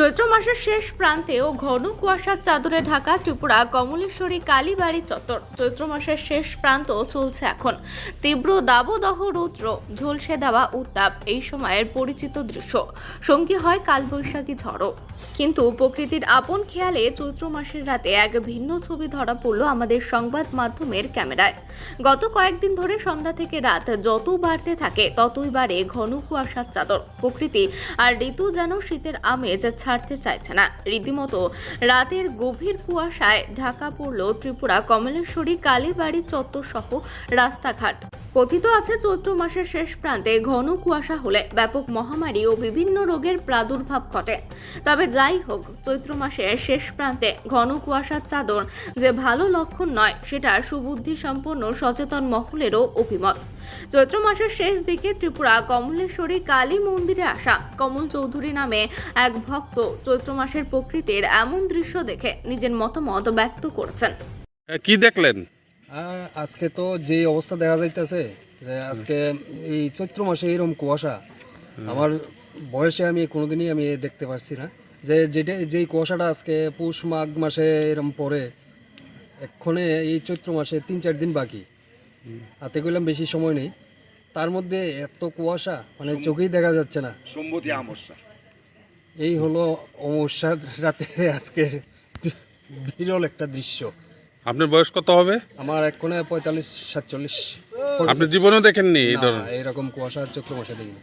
চৈত্র মাসের শেষ প্রান্তেও ঘন কুয়াশার চাদরে ঢাকা ত্রিপুরা, কমলেশ্বরী, কালীবাড়ি চত্বর। চৈত্র মাসের শেষ প্রান্ত চলছে এখন। তীব্র দাবদহ রৌদ্র, ঝলসে দেওয়া উত্তাপ এই সময়ের পরিচিত দৃশ্য। সঙ্গী হয় কালবৈশাখী ঝড়ও। কিন্তু প্রকৃতির আপন খেয়ালে চৈত্র মাসের রাতে এক ভিন্ন ছবি ধরা পড়ল আমাদের সংবাদ মাধ্যমের ক্যামেরায়। গত কয়েকদিন ধরে সন্ধ্যা থেকে রাত যত বাড়তে থাকে, ততই বাড়ে ঘন কুয়াশার চাদর। প্রকৃতি আর ঋতু যেন শীতের আমেজ ছাড়তে চাইছে না। রীতিমতো রাতের গভীর কুয়াশায় ঢাকা পড়ল ত্রিপুরা, কমলেশ্বরী, কালীবাড়ি, চত্বর সহ রাস্তাঘাট। কথিত আছে, চৈত্র মাসের শেষ প্রান্তে ঘন কুয়াশা হলে ব্যাপক মহামারী ও বিভিন্ন রোগের প্রাদুর্ভাব ঘটে। তবে যাই হোক, চৈত্র মাসের শেষ প্রান্তে ঘন কুয়াশার চাদর যে ভালো লক্ষণ নয়, সেটা সুবুদ্ধি সম্পন্ন সচেতন মহলেরও অভিমত। চৈত্র মাসের শেষ দিকে ত্রিপুরা কমলেশ্বরী কালী মন্দিরে আসা কমল চৌধুরী নামে এক ভক্ত চৈত্র মাসের প্রকৃতির এমন দৃশ্য দেখে নিজের মতামত ব্যক্ত করেছেন। কি দেখলেন? আজকে তো যে অবস্থা দেখা যাইতেছে যে আজকে এই চৈত্র মাসে এরকম কুয়াশা আমার বয়সে আমি কোনোদিনই আমি দেখতে পারছি না। যে যেটা যেই কুয়াশাটা আজকে পৌষ মাঘ মাসে এরকম পরে এক্ষণে এই চৈত্র মাসে তিন চার দিন বাকি। হাতে গেলাম বেশি সময় নেই। তার মধ্যে এত কুয়াশা মানে চোখেই দেখা যাচ্ছে না। সম্মতি আমস্যা এই হলো অমস্যার রাতে আজকের বিরল একটা দৃশ্য। আপনার বয়স কত হবে? আমার এক কোণে পঁয়তাল্লিশ সাতচল্লিশ। আপনি জীবনেও দেখেননি এই ধরনের? এরকম কুয়াশা চৈত্র মাসে দেখিনি।